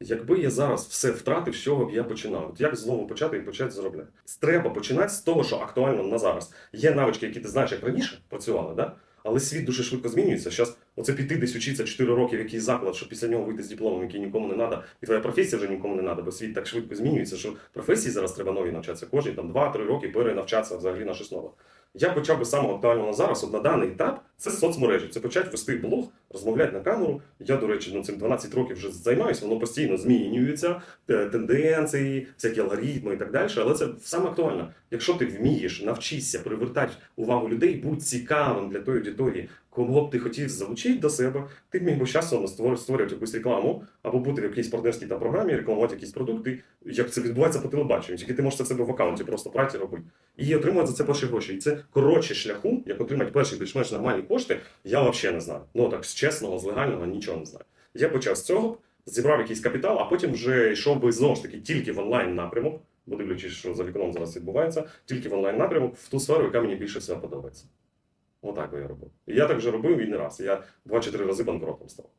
Якби я зараз все втратив, з чого б я починав? Як знову почати і почати заробляти? Треба починати з того, що актуально на зараз. Є навички, які ти знаєш, як раніше працювали, да? але світ дуже швидко змінюється. Зараз оце піти десь учитися 4 роки в якийсь заклад, щоб після нього вийти з дипломом, який нікому не треба, і твоя професія вже нікому не треба, бо світ так швидко змінюється, що професії зараз треба нові навчатися. Кожні там 2-3 роки перенавчатися взагалі на щось нове. Я почав би з самого актуального на зараз, от на даний етап, це соцмережі. Це почати вести блог, розмовляти на камеру. Я, до речі, ну, цим 12 років вже займаюся, воно постійно змінюється, е, тенденції, всякі алгоритми і так далі. Але це саме актуально. Якщо ти вмієш, навчишся привертати увагу людей, будь цікавим для тої аудиторії, кого б ти хотів залучити до себе, ти міг би часом створювати, якусь рекламу або бути в якійсь партнерській там програмі, рекламувати якісь продукти, як це відбувається по телебаченню. Тільки ти можеш це себе в аккаунті просто праці робити. І отримувати за це перші гроші. І це коротше шляху, як отримати перші більш-менш нормальні кошти, я взагалі не знаю. Ну так, з чесного, з легального нічого не знаю. Я почав з цього, зібрав якийсь капітал, а потім вже йшов би знову ж таки тільки в онлайн напрямок, бо дивлячись, що за вікном зараз відбувається, тільки в онлайн напрямок в ту сферу, яка мені більше всього подобається. Отак я робив. І я так вже робив і не раз. Я два чи три рази банкротом став.